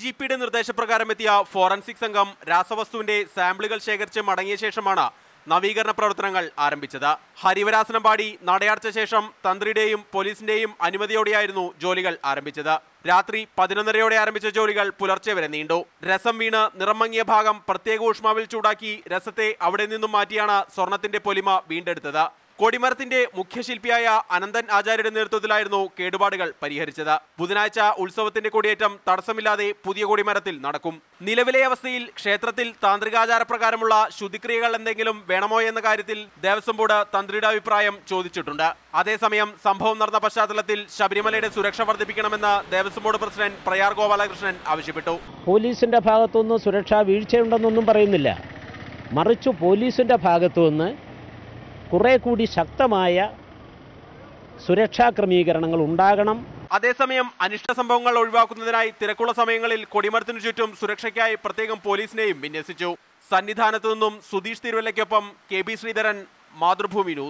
G പിയുടെ നിർദ്ദേശപ്രകാരം എത്തിയ ഫോറൻസിക് സംഘം രാസവസ്തുവിന്റെ സാമ്പിളുകൾ ശേഖരിച്ച് മടങ്ങിയ ശേഷമാണ് നവീകരണ പ്രവർത്തനങ്ങൾ ആരംഭിച്ചത്. ഹരിവരാസനം പാടി ശേഷം തന്ത്രിയുടെയും പോലീസിന്റെയും അനുമതിയോടെയായിരുന്നു ജോലികൾ ആരംഭിച്ചത്. രാത്രി പതിനൊന്നരയോടെ ആരംഭിച്ച ജോലികൾ പുലർച്ചെ വരെ നീണ്ടു. രസം വീണ് നിറം മങ്ങിയ ഭാഗം പ്രത്യേക ഊഷ്മാവിൽ ചൂടാക്കി രസത്തെ അവിടെ നിന്നും മാറ്റിയാണ് സ്വർണത്തിന്റെ പൊലിമ വീണ്ടെടുത്തത്. കൊടിമരത്തിന്റെ മുഖ്യശില്പിയായ അനന്തൻ ആചാര്യയുടെ നേതൃത്വത്തിലായിരുന്നു കേടുപാടുകൾ പരിഹരിച്ചത്. ബുധനാഴ്ച ഉത്സവത്തിന്റെ കൊടിയേറ്റം തടസ്സമില്ലാതെ പുതിയ കൊടിമരത്തിൽ നടക്കും. നിലവിലെ അവസ്ഥയിൽ ക്ഷേത്രത്തിൽ താന്ത്രികാചാരപ്രകാരമുള്ള ശുദ്ധിക്രിയകൾ എന്തെങ്കിലും വേണമോ എന്ന കാര്യത്തിൽ ദേവസ്വം ബോർഡ് തന്ത്രിയുടെ അഭിപ്രായം ചോദിച്ചിട്ടുണ്ട്. അതേസമയം സംഭവം നടന്ന പശ്ചാത്തലത്തിൽ ശബരിമലയുടെ സുരക്ഷ വർദ്ധിപ്പിക്കണമെന്ന് ദേവസ്വം ബോർഡ് പ്രസിഡന്റ് പ്രയാർ ഗോപാലകൃഷ്ണൻ ആവശ്യപ്പെട്ടു. പോലീസിന്റെ ഭാഗത്തുനിന്ന് സുരക്ഷാ വീഴ്ചയുണ്ടെന്നൊന്നും പറയുന്നില്ല. മറിച്ച് പോലീസിന്റെ ഭാഗത്തുനിന്ന് കുറേ കൂടി ശക്തമായ സുരക്ഷാ ക്രമീകരണങ്ങൾ ഉണ്ടാകണം. അതേസമയം അനിഷ്ട സംഭവങ്ങൾ ഒഴിവാക്കുന്നതിനായി തിരക്കുള്ള സമയങ്ങളിൽ കൊടിമരത്തിനു ചുറ്റും സുരക്ഷയ്ക്കായി പ്രത്യേകം പോലീസിനെയും വിന്യസിച്ചു. സന്നിധാനത്തു നിന്നും സുധീഷ് തിരുവല്ലയ്ക്കൊപ്പം കെ ശ്രീധരൻ മാതൃഭൂമി ന്യൂസ്.